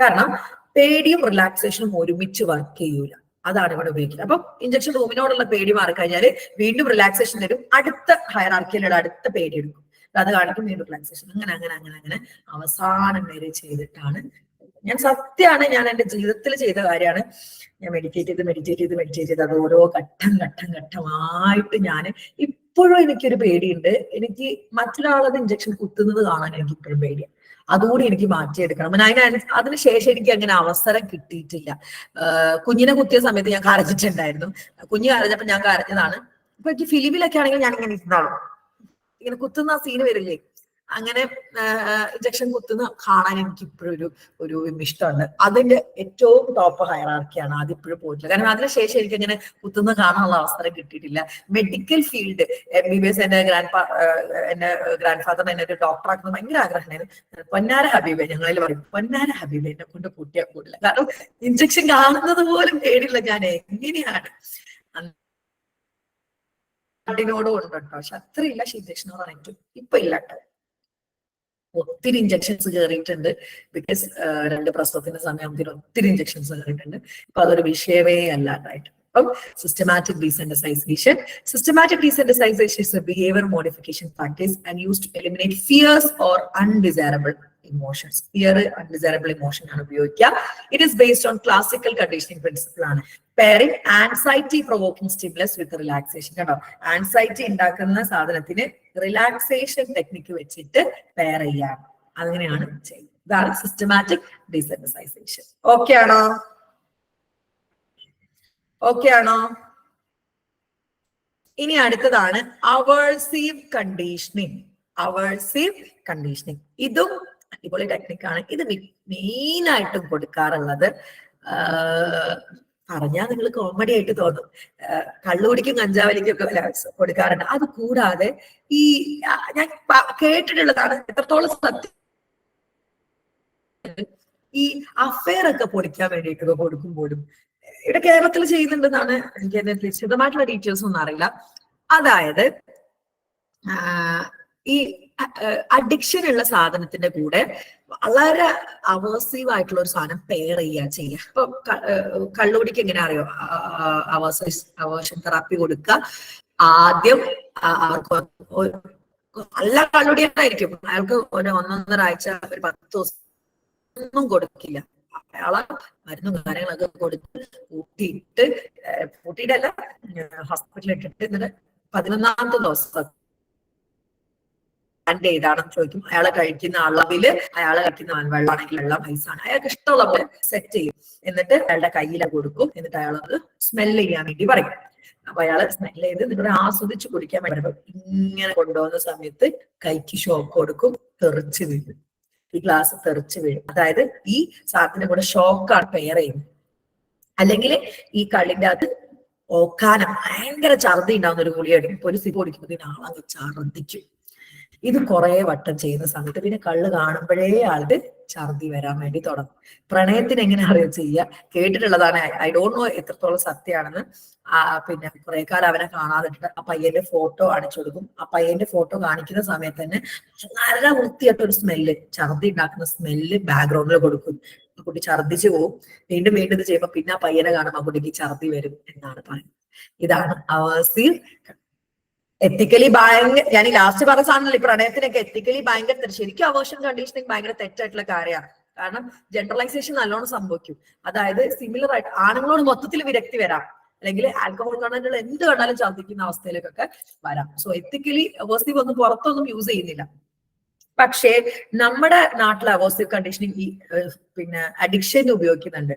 കാരണം പേടിയും റിലാക്സേഷനും ഒരുമിച്ച് വർക്ക് ചെയ്യൂല. അതാണ് ഇവിടെ ഉപയോഗിക്കുന്നത്. അപ്പം ഇഞ്ചക്ഷൻ റൂമിനോടുള്ള പേടി മാറിക്കഴിഞ്ഞാൽ വീണ്ടും റിലാക്സേഷൻ തരും. അടുത്ത ഹയറാർക്കിയിലുള്ള അടുത്ത പേടി എടുക്കും. അത് കാണിക്കും വീണ്ടും റിലാക്സേഷൻ അങ്ങനെ അങ്ങനെ അങ്ങനെ അങ്ങനെ അവസാനം വരെ ചെയ്തിട്ടാണ്. ഞാൻ സത്യമാണ് ഞാൻ എന്റെ ജീവിതത്തിൽ ചെയ്ത കാര്യമാണ്. ഞാൻ മെഡിറ്റേറ്റ് ചെയ്ത് മെഡിറ്റേറ്റ് ചെയ്ത് മെഡിറ്റേറ്റ് ചെയ്ത് അത് ഓരോ ഘട്ടം ഘട്ടം ഘട്ടമായിട്ട് ഞാൻ ഇപ്പോഴും എനിക്കൊരു പേടിയുണ്ട്. എനിക്ക് മറ്റൊരാളത് ഇഞ്ചക്ഷൻ കുത്തുന്നത് കാണാൻ എനിക്ക് ഇപ്പോഴും പേടിയാണ് അതുകൂടി എനിക്ക് മാറ്റിയെടുക്കണം. അതിന് അതിനുശേഷം എനിക്ക് അങ്ങനെ അവസരം കിട്ടിയിട്ടില്ല. കുഞ്ഞിനെ കുത്തിയ സമയത്ത് ഞാൻ കരഞ്ഞിട്ടുണ്ടായിരുന്നു. കുഞ്ഞ് കരഞ്ഞപ്പോ ഞാൻ കരഞ്ഞതാണ്. ഇപ്പൊ എനിക്ക് ഫിലിമിലൊക്കെ ആണെങ്കിൽ ഞാൻ ഇങ്ങനെ ഇരുന്നാളും. ഇങ്ങനെ കുത്തുന്ന സീന് വരില്ലേ? അങ്ങനെ ഇഞ്ചക്ഷൻ കുത്തുന്ന കാണാൻ എനിക്ക് ഇപ്പോഴും ഒരു ഒരു ഇഷ്ടമുണ്ട് അതിന്റെ ഏറ്റവും ടോപ്പ് ഹയറാർക്കിയാണ് അത് ഇപ്പോഴും പോയിട്ടില്ല കാരണം അതിനുശേഷം എനിക്ക് അങ്ങനെ കുത്തുന്ന കാണാനുള്ള അവസരം കിട്ടിയിട്ടില്ല. Medical field M B B S എന്റെ ഗ്രാൻഡ് എന്റെ ഗ്രാൻഡ് ഫാദർ എന്നെ ഒരു ഡോക്ടറാക്കുന്ന ഭയങ്കര ആഗ്രഹമായിരുന്നു പൊന്നാര ഹബീബെ ഞങ്ങളിൽ പറയും പൊന്നാര ഹബീബെ എന്നെ കൊണ്ട് കൂട്ടിയാൽ കൂടില്ല കാരണം ഇഞ്ചക്ഷൻ കാണുന്നത് പോലും പേടില്ല ഞാൻ എങ്ങനെയാണ്? ോടും ഉണ്ട് കേട്ടോ. പക്ഷെ അത്രയില്ല എന്ന് പറഞ്ഞിട്ട് ഇപ്പൊ ഇല്ല കേട്ടോ. ഒത്തിരി ഇഞ്ചക്ഷൻസ് കയറിയിട്ടുണ്ട് ബിക്കോസ് രണ്ട് പ്രസവത്തിന്റെ സമയത്തിന് ഒത്തിരി ഇഞ്ചക്ഷൻസ് കയറിയിട്ടുണ്ട് ഇപ്പൊ അതൊരു വിഷയമേ അല്ലാണ്ടായിട്ട് അപ്പം systematic desensitisation systematic desensitisation is a behaviour modification practice and use to eliminate fears or undesirable emotions fear undesirable emotion ആണ് ഉപയോഗിക്കുക. It is based on classical conditioning principle ആണ്. Pairing anxiety provoking stimulus with relaxation കേട്ടോ. Anxiety ഉണ്ടാക്കുന്ന സാധനത്തിന് relaxation technique വെച്ചിട്ട് pair ചെയ്യാം അങ്ങനെയാണ് ചെയ്യുന്നത് ഇതാണ് സിസ്റ്റമാറ്റിക് ഡീസെൻസൈസേഷൻ ഓക്കെ ആണോ? ഓക്കെ ആണോ? ഇനി അടുത്തതാണ് അവേഴ്സീവ് കണ്ടീഷനിങ് അവേഴ്സീവ് കണ്ടീഷനിങ് ഇതും അടിപൊളി ടെക്നിക്കാണ് ഇത് മെയിൻ ആയിട്ടും കൊടുക്കാറുള്ളത് പറഞ്ഞാൽ നിങ്ങൾ കോമഡി ആയിട്ട് തോന്നും. കള്ളുകുടിക്കും കഞ്ചാവലിക്കും ഒക്കെ കൊടുക്കാറുണ്ട്. അത് കൂടാതെ ഈ ഞാൻ കേട്ടിട്ടുള്ളതാണ് എത്രത്തോളം സത്യം. ഈ അഫയർ ഒക്കെ പൊടിക്കാൻ വേണ്ടിയിട്ട് കൊടുക്കുമ്പോഴും ഇവിടെ കേരളത്തിൽ ചെയ്യുന്നുണ്ടെന്നാണ് എനിക്ക് അതിന് വിശദമായിട്ടുള്ള ഡീറ്റെയിൽസ് ഒന്നും അറിയില്ല. അതായത് ഈ അഡിക്ഷൻ ഉള്ള സാധനത്തിന്റെ കൂടെ വളരെ അവേഴ്സീവ് ആയിട്ടുള്ള ഒരു സാധനം പെയർ ചെയ്യുക ചെയ്യുക. ഇപ്പൊ കള്ളുപിടിക്ക് എങ്ങനെ അറിയോ? അവേഴ്ഷൻ തെറാപ്പി കൊടുക്കുക. ആദ്യം അവർക്ക് നല്ല കള്ളുടിയായിരിക്കും അയാൾക്ക് ഒരു ഒന്നൊന്നര ആഴ്ച ഒരു പത്ത് ദിവസം ഒന്നും കൊടുക്കില്ല. അയാളെ മരുന്നും കാര്യങ്ങളൊക്കെ കൊടുത്ത് കൂട്ടിയിട്ട് കൂട്ടിയിട്ടല്ല ഹോസ്പിറ്റലിൽ ഇട്ടിട്ട് എന്നിട്ട് പതിനൊന്നാമത്തെ ദിവസം തന്റെ ഏതാണെന്ന് ചോദിക്കും. അയാളെ കഴിക്കുന്ന അളവിൽ അയാളെ കഴിക്കുന്ന വെള്ളമാണെങ്കിൽ വെള്ളം ഐസാണ്. അയാൾക്ക് ഇഷ്ടമുള്ള പോലെ സെറ്റ് ചെയ്യും. എന്നിട്ട് അയാളുടെ കയ്യില കൊടുക്കും. എന്നിട്ട് അയാളത് സ്മെൽ ചെയ്യാൻ വേണ്ടി പറയും. അപ്പൊ അയാൾ സ്മെൽ ചെയ്ത് നിങ്ങളെ ആസ്വദിച്ച് കുടിക്കാൻ വേണ്ടി ഇങ്ങനെ കൊണ്ടുപോകുന്ന സമയത്ത് കൈക്ക് ഷോക്ക് കൊടുക്കും തെറിച്ച് വീഴും. ഈ ഗ്ലാസ് തെറിച്ച് വീഴും. അതായത് ഈ സാധനത്തിന്റെ കൂടെ ഷോക്കാണ് പെയർ ചെയ്യുന്നത്. അല്ലെങ്കിൽ ഈ കള്ളിന്റെ അത് ഓക്കാനം ഭയങ്കര ഛർദി ഉണ്ടാവുന്ന ഒരു ഗുളിയാണ് ഇപ്പൊ ഒരു സിപ്പ് കുടിക്കുമ്പോൾ ആളങ്ങ് ഛർദിക്കും ഇത് കുറെ വട്ടം ചെയ്യുന്ന സമയത്ത് പിന്നെ കള്ള് കാണുമ്പോഴേ ആളുടെ ഛർദി വരാൻ വേണ്ടി തുടങ്ങും. പ്രണയത്തിന് എങ്ങനെ അറിയാം? ചെയ്യുക കേട്ടിട്ടുള്ളതാണ്. ഐ ഡോണ്ട് നോ എത്രത്തോളം സത്യമാണെന്ന്. പിന്നെ കുറെ കാലം അവനെ കാണാതിട്ട് ആ പയ്യന്റെ ഫോട്ടോ കാണിച്ചു കൊടുക്കും. ആ പയ്യന്റെ ഫോട്ടോ കാണിക്കുന്ന സമയത്ത് തന്നെ നല്ല വൃത്തിയായിട്ട് ഒരു സ്മെല്ല് ഛർദി ഉണ്ടാക്കുന്ന സ്മെല്ല് ബാക്ക്ഗ്രൗണ്ടിൽ കൊടുക്കും. കുട്ടി ഛർദിച്ചു പോകും വീണ്ടും വീണ്ടും ഇത് ചെയ്യുമ്പോൾ പിന്നെ ആ പയ്യനെ കാണുമ്പോൾ ആ കുട്ടിക്ക് ഛർദി വരും എന്നാണ് പറയുന്നത്. ഇതാണ് അവേഴ്സീവ് എത്തിക്കലി ഭയങ്കര ഞാൻ ഈ ലാസ്റ്റ് പറഞ്ഞ സാധനമല്ല ഈ പ്രണയത്തിനൊക്കെ എത്തിക്കലി ഭയങ്കര ശരിക്കും അവേർഷൻ കണ്ടീഷനിങ് ഭയങ്കര തെറ്റായിട്ടുള്ള കാര്യമാണ്. കാരണം ജനറലൈസേഷൻ നല്ലോണം സംഭവിക്കും. അതായത് സിമിലർ ആയിട്ട് ആണുങ്ങളോട് മൊത്തത്തിൽ വിരക്തി വരാം. അല്ലെങ്കിൽ ആൽക്കഹോൾ കണ്ടന്റുകൾ എന്ത് കണ്ടാലും ഛർദ്ദിക്കുന്ന അവസ്ഥയിലേക്കൊക്കെ വരാം. സോ എത്തിക്കലി അവേഴ്സീവ് ഒന്നും പുറത്തൊന്നും യൂസ് ചെയ്യുന്നില്ല. പക്ഷേ നമ്മുടെ നാട്ടിൽ അവോസീവ് കണ്ടീഷനിങ് ഈ പിന്നെ അഡിക്ഷൻ ഉപയോഗിക്കുന്നുണ്ട്.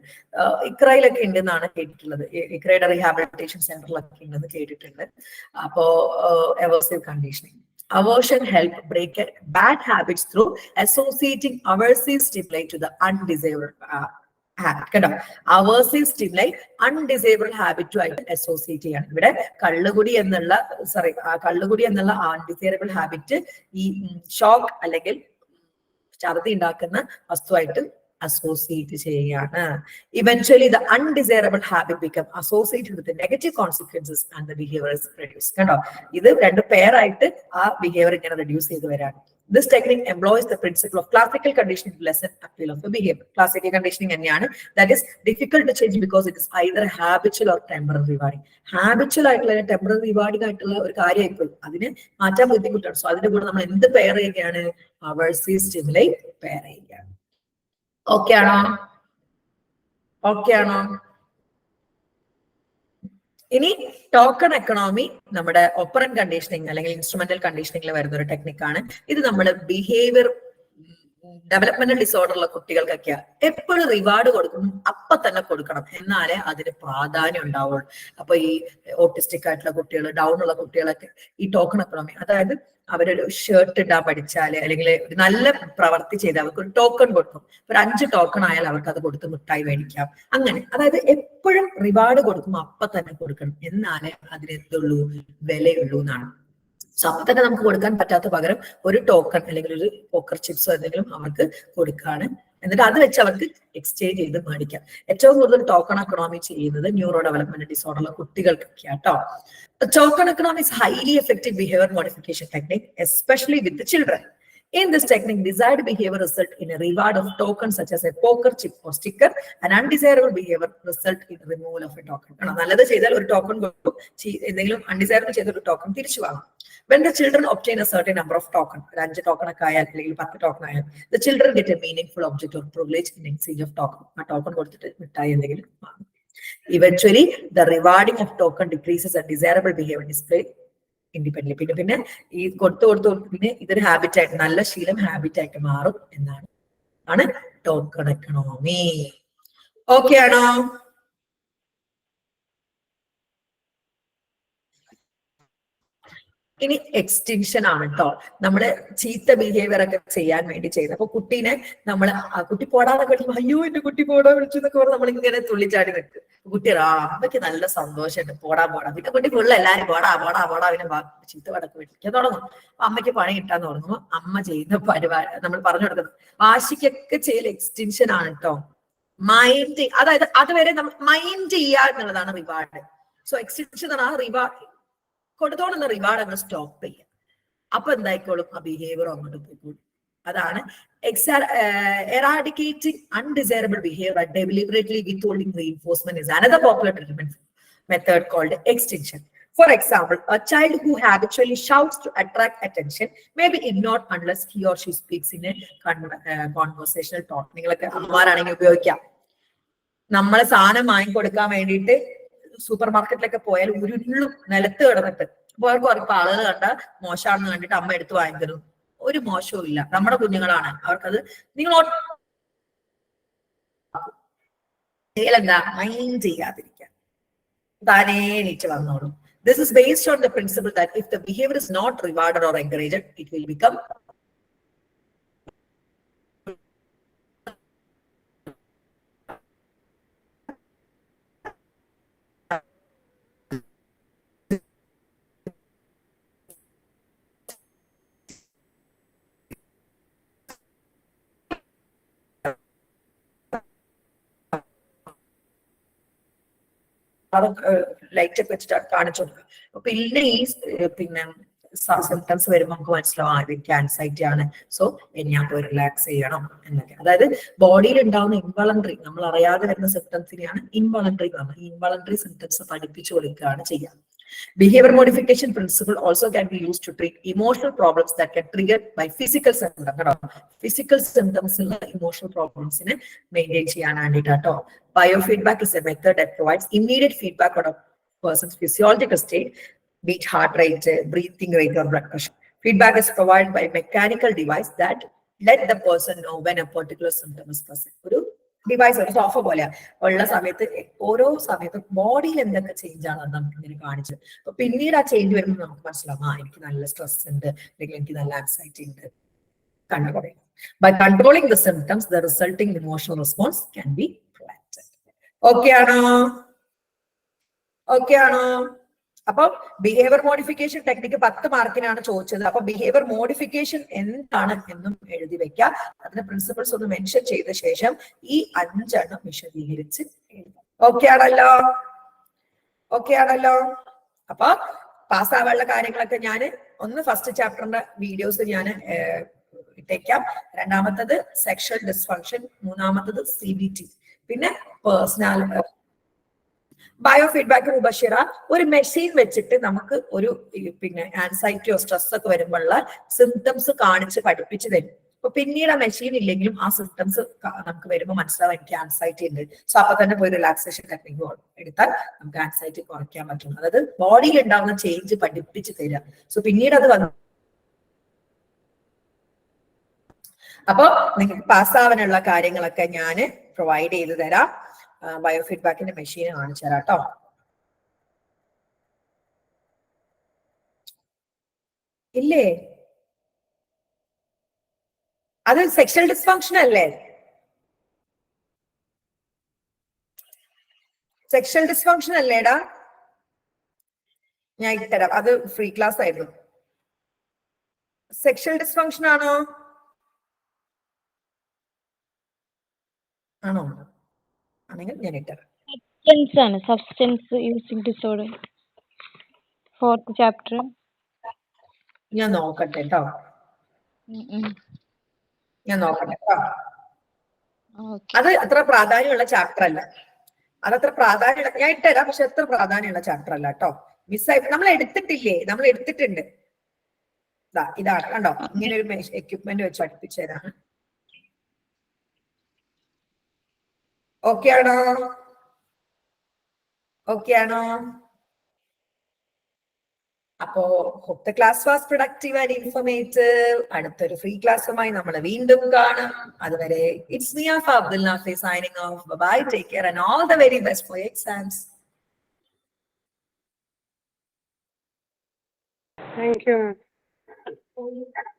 ഇക്രയിലൊക്കെ ഉണ്ടെന്നാണ് കേട്ടിട്ടുള്ളത്. ഇക്രയുടെ റീഹാബിലിറ്റേഷൻ സെന്ററിലൊക്കെ ഉണ്ടെന്ന് കേട്ടിട്ടുണ്ട്. അപ്പോ aversive conditioning aversion help break bad habits through associating aversive stimuli to the undesirable habit കേട്ടോ? അവേഴ്സീവ് സ്റ്റിമുലൈ അൺഡിസേബിൾ ഹാബിറ്റുമായിട്ട് അസോസിയേറ്റ് ചെയ്യണം. ഇവിടെ കള്ളുകുടി എന്നുള്ള സോറി കള്ളുകുടി എന്നുള്ള അൺഡിസേബിൾ ഹാബിറ്റ് ഈ ഷോക്ക് അല്ലെങ്കിൽ ഛർദി ഉണ്ടാക്കുന്ന വസ്തുവായിട്ട് അസോസിയേറ്റ് ചെയ്യുകയാണ് eventually the undesirable habit become associate with negative consequences and the behaviour reduce കണ്ടോ ഇത് രണ്ട് പെയറായിട്ട് ആ ബിഹേവിയർ ഇങ്ങനെ റെഡ്യൂസ് ചെയ്ത് വരാണ് Technique employs the principle of classical conditioning to lessen appeal of the behavior. Classical conditioning തന്നെയാണ് that is difficult to change because it is either habitual or temporary rewarding. Habitual ആയിട്ടുള്ള temporary rewarding ആയിട്ടുള്ള ഒരു കാര്യമായിപ്പോയി അതിന് മാറ്റാൻ ബുദ്ധിമുട്ടാണ് so അതിന്റെ കൂടെ നമ്മൾ എന്ത് പെയർ ചെയ്യുകയാണ് അവേഴ്സി സ്റ്റിമുലൈ പെയർ ചെയ്യുകയാണ് ഓക്കെ ആണോ ഓക്കെ ആണോ ഇനി ടോക്കൺ എക്കണോമി നമ്മുടെ ഓപ്പറൻ കണ്ടീഷനിങ് അല്ലെങ്കിൽ ഇൻസ്ട്രുമെന്റൽ കണ്ടീഷനിങ്ങിൽ വരുന്ന ഒരു ടെക്നിക്കാണ് ഇത് നമ്മൾ ബിഹേവിയർ ഡെവലപ്മെന്റൽ ഡിസോർഡറുള്ള കുട്ടികൾക്കൊക്കെ എപ്പോഴും റിവാർഡ് കൊടുക്കണം. അപ്പൊ തന്നെ കൊടുക്കണം. എന്നാലേ അതിന് പ്രാധാന്യം ഉണ്ടാവുള്ളൂ. അപ്പൊ ഈ ഓട്ടിസ്റ്റിക് ആയിട്ടുള്ള കുട്ടികൾ ഡൗൺ ഉള്ള കുട്ടികളൊക്കെ ഈ ടോക്കൺ എക്കണോമി അതായത് അവരൊരു ഷർട്ട് ഇടാൻ പഠിച്ചാൽ അല്ലെങ്കിൽ ഒരു നല്ല പ്രവർത്തി ചെയ്ത് അവർക്ക് ഒരു ടോക്കൺ കൊടുക്കും. ഒരു അഞ്ച് ടോക്കൺ ആയാൽ അവർക്ക് അത് കൊടുത്ത് മിഠായി മേടിക്കാം. അങ്ങനെ. അതായത് എപ്പോഴും റിവാർഡ് കൊടുക്കുമ്പോൾ അപ്പൊ തന്നെ കൊടുക്കണം. എന്നാലേ അതിനെന്തുള്ളൂ വിലയുള്ളൂ എന്നാണ്. സോ അപ്പൊ തന്നെ നമുക്ക് കൊടുക്കാൻ പറ്റാത്ത പകരം ഒരു ടോക്കൺ അല്ലെങ്കിൽ ഒരു പോക്കർ ചിപ്സോ എന്തെങ്കിലും അവർക്ക് കൊടുക്കാണ്. എന്നിട്ട് അത് വെച്ച് അവർക്ക് എക്സ്ചേഞ്ച് ചെയ്ത് മേടിക്കാം. ഏറ്റവും കൂടുതൽ ടോക്കൺ എക്കണോമി ചെയ്യുന്നത് ന്യൂറോ ഡെവലപ്മെന്റ് ഡിസോർഡറുള്ള കുട്ടികൾക്കൊക്കെ കേട്ടോ token economics highly effective behaviour modification technique especially with children in this technique desired behavior result in a reward of token such as a poker chip or sticker, and undesirable behavior result in removal of a token. നല്ലത് ചെയ്താൽ ഒരു token എന്തെങ്കിലും undesirable ചെയ്ത ഒരു token തിരിച്ചു വാങ്ങും. When the children obtain a certain number of token ഒരു അഞ്ച് ടോക്കൺ ഒക്കെ ആയാൽ അല്ലെങ്കിൽ പത്ത് ടോക്കൺ ആയാൽ the children get a meaningful object or privilege in exchange of token ആ ടോക്കൺ കൊടുത്തിട്ട് മിഠായി എന്തെങ്കിലും eventually the rewarding of token decreases and desirable behavior display independent പിന്നെ പിന്നെ ഈ കൊടുത്തു കൊടുത്തു പിന്നെ ഇതൊരു ഹാബിറ്റ് ആയിട്ട് നല്ല ശീലം ഹാബിറ്റ് ആയിട്ട് മാറും എന്നാണ് ആണ് ടോക്കൺ എക്കണോമി ഓക്കെ ആണോ ഇനി എക്സ്റ്റിങ്ഷൻ ആണ് കേട്ടോ നമ്മൾ ചീത്ത ബിഹേവിയർ ഒക്കെ ചെയ്യാൻ വേണ്ടി ചെയ്യുന്നത്. അപ്പൊ കുട്ടീനെ നമ്മൾ ആ കുട്ടി പോടാതെ കളിച്ചു അയ്യോ എന്റെ കുട്ടി പോടാ വിളിച്ചു എന്നൊക്കെ പറഞ്ഞ് നമ്മളിങ്ങനെ തുള്ളിച്ചാടി നിൽക്കും. കുട്ടി ആ അമ്മയ്ക്ക് നല്ല സന്തോഷമുണ്ട്. പോടാ പോടാ. പിന്നെ കുട്ടി ഫുള്ള് എല്ലാരും പോടാ പോടാ പോടാ പിന്നെ ചീത്ത വടക്ക് വിളിക്കാൻ തുടങ്ങും. അപ്പൊ അമ്മയ്ക്ക് പണി കിട്ടാൻ തുടങ്ങുമ്പോൾ അമ്മ ചെയ്യുന്ന പരിപാടി നമ്മൾ പറഞ്ഞു കൊടുക്കുന്നത് വാശിക്കൊക്കെ ചെയ്യൽ എക്സ്റ്റിൻഷൻ ആണ് കേട്ടോ മൈൻഡ് അതായത് അതുവരെ നമ്മൾ മൈൻഡ് ചെയ്യുക എന്നുള്ളതാണ് റിവാർഡ് സോ എക്സ്റ്റിൻഷൻ ആണ് റിവാർഡ് കൊടുത്തോളുന്ന റിവാർഡ് അങ്ങ് സ്റ്റോപ്പ് ചെയ്യുക അപ്പൊ എന്തായിക്കോളും? ആ ബിഹേവിയർ അങ്ങോട്ട് പോയിക്കോളും. അതാണ് eradicating undesirable behaviour deliberately with reinforcement is another popular treatment method called extinction For example, a child who habitually shouts to attract attention may be ignored unless he or she speaks in a con- conversational tone. നിങ്ങളൊക്കെ അമ്മമാരാണെങ്കിൽ ഉപയോഗിക്കാം. നമ്മളെ സാധനം വാങ്ങിക്കൊടുക്കാൻ വേണ്ടിയിട്ട് super മാർക്കറ്റിലൊക്കെ പോയാൽ ഉരുളും നിലത്ത് കിടന്നിട്ട്. അപ്പൊ അവർക്ക് അവർക്ക് ആളുകൾ കണ്ട മോശമാണെന്ന് കണ്ടിട്ട് അമ്മ എടുത്ത് വാങ്ങിക്കുന്നു ഒരു മോശവും ഇല്ല. നമ്മുടെ കുഞ്ഞുങ്ങളാണ്. അവർക്കത് നിങ്ങൾ എന്താ മൈൻഡ് ചെയ്യാതിരിക്കുക താനേ എണീറ്റ് വന്നോളൂ. This is based on the principle that if the behavior is not rewarded or encouraged, it will become അത് ലൈറ്റ് ഒക്കെ വെച്ചിട്ട് കാണിച്ചു കൊടുക്കുക അപ്പൊ പിന്നെ ഈ പിന്നെ സിംറ്റംസ് വരുമ്പോൾ നമുക്ക് മനസ്സിലാവും എനിക്ക് ആൻസൈറ്റി ആണ്. സോ ഞാൻ പോയി റിലാക്സ് ചെയ്യണം എന്നൊക്കെ. അതായത് ബോഡിയിൽ ഉണ്ടാവുന്ന ഇൻവളണ്ടറി നമ്മൾ അറിയാതെ വരുന്ന സിംറ്റംസിനെയാണ് ഇൻവളണ്ടറി പറഞ്ഞത്. ഇൻവളണ്ടറി സിംറ്റംസ് പഠിപ്പിച്ചു കൊടുക്കുകയാണ് ചെയ്യുക Behavior modification principle also can be used to treat emotional problems that get triggered by physical symptoms. കേട്ടോ ഫിസിക്കൽ സിംറ്റംസ് ഉള്ള ഇമോഷണൽ പ്രോബ്ലംസിനെ മെയിൻറ്റെയിൻ ചെയ്യാൻ വേണ്ടിയിട്ടോ biofeedback is a method that provides immediate feedback on person's physiological state beat heart rate, breathing rate, or blood pressure. Feedback is provided by mechanical device that let the person know when a particular symptom is present. ഒരു Device ഒരു sofa പോലെ. ഉള്ള സമയത്ത് ഓരോ സമയത്തും ബോഡിയിൽ എന്തൊക്കെ change ആണ് നമുക്ക് ഇങ്ങനെ കാണിച്ചത്. അപ്പൊ പിന്നീട് ആ ചേഞ്ച് വരുമ്പോൾ നമുക്ക് മനസ്സിലാവും ആ എനിക്ക് നല്ല സ്ട്രെസ് ഉണ്ട് അല്ലെങ്കിൽ എനിക്ക് നല്ല ആൻസൈറ്റി ഉണ്ട്. കണ്ടുപിടിക്കും by controlling the symptoms the resulting emotional response can be prevented okay ആണോ? ഓക്കെ ആണോ? അപ്പൊ ബിഹേവിയർ മോഡിഫിക്കേഷൻ ടെക്നിക്ക് പത്ത് മാർക്കിനാണ് ചോദിച്ചത്. അപ്പൊ ബിഹേവിയർ മോഡിഫിക്കേഷൻ എന്താണ് എന്നും എഴുതി വെക്കുക അതിന് പ്രിൻസിപ്പിൾസ് ഒന്ന് മെൻഷൻ ചെയ്ത ശേഷം ഈ അഞ്ചെണ്ണം വിശദീകരിച്ച് ഓക്കെ ആണല്ലോ? ഓക്കെ ആണല്ലോ? അപ്പൊ പാസ്സാവാനുള്ള കാര്യങ്ങളൊക്കെ ഞാൻ ഒന്ന് ഫസ്റ്റ് ചാപ്റ്ററിന്റെ വീഡിയോസ് ഞാൻ ഇട്ടേക്കാം. രണ്ടാമത്തത് സെക്ഷൽ ഡിസ്ഫങ്ഷൻ മൂന്നാമത്തത് സി ബി ടി പിന്നെ പേഴ്സണൽ ബയോ ഫീഡ്ബാക്ക് മുബഷിറ ഒരു മെഷീൻ വെച്ചിട്ട് നമുക്ക് ഒരു പിന്നെ ആൻസൈറ്റിയോ സ്ട്രെസ് ഒക്കെ വരുമ്പോഴുള്ള സിംറ്റംസ് കാണിച്ച് പഠിപ്പിച്ചു തരും. അപ്പൊ പിന്നീട് ആ മെഷീൻ ഇല്ലെങ്കിലും ആ സിംറ്റംസ് നമുക്ക് വരുമ്പോൾ മനസ്സിലാവും എനിക്ക് ആൻസൈറ്റി ഉണ്ട്. സോ അപ്പൊ തന്നെ പോയി റിലാക്സേഷൻ ടെക്നിക്ക് എടുത്താൽ നമുക്ക് ആൻസൈറ്റി കുറയ്ക്കാൻ പറ്റും. അതായത് ബോഡിയിൽ ഉണ്ടാകുന്ന ചേഞ്ച് പഠിപ്പിച്ചു തരിക സോ പിന്നീട് അത് വന്നു അപ്പൊ നിങ്ങൾക്ക് പാസ്സാവാനുള്ള കാര്യങ്ങളൊക്കെ ഞാൻ പ്രൊവൈഡ് ചെയ്തു തരാം. ബയോ ഫീഡ്ബാക്കിന്റെ മെഷീൻ കാണിച്ചു തരാം കേട്ടോ ഇല്ലേ? അത് സെക്ഷൽ ഡിസ്ഫങ്ഷൻ അല്ലേ? സെക്ഷൽ ഡിസ്ഫങ്ഷൻ അല്ലേടാ ഞാൻ ഇട്ടരാം. അത് ഫ്രീ ക്ലാസ് ആയിരുന്നു. സെക്ഷൽ ഡിസ്ഫങ്ഷൻ ആണോ? ആണോ? ആണെങ്കിൽ ഞാൻ ഇട്ടത്
സബ്സ്റ്റൻസ് ആണ്. Substance using disorder fourth chapter
ഞാൻ നോക്കട്ടെ കേട്ടോ ഞാൻ നോക്കട്ടെ കേട്ടോ അത് അത്ര പ്രാധാന്യമുള്ള ചാപ്റ്റർ അല്ല. അതത്ര പ്രാധാന്യമുള്ള ഞാൻ ഇട്ടുതരാം പക്ഷെ അത്ര പ്രാധാന്യമുള്ള ചാപ്റ്റർ അല്ല കേട്ടോ മിസ്സായി നമ്മൾ എടുത്തിട്ടില്ലേ? നമ്മൾ എടുത്തിട്ടുണ്ട്. ഇതാണ് കണ്ടോ? ഇങ്ങനെ ഒരു എക്യുപ്മെന്റ് വെച്ച് അടുപ്പിച്ചു തരാണ് ഓക്കെ ആണോ ഓക്കെ ആണോ അപ്പോ hope the class was productive and informative അടുത്തൊരു ഫ്രീ ക്ലാസ്സുമായി നമ്മൾ വീണ്ടും കാണും. അതുവരെ it's me of Abdul Nafi signing off bye take care and all the very best for
exams you. ma'am.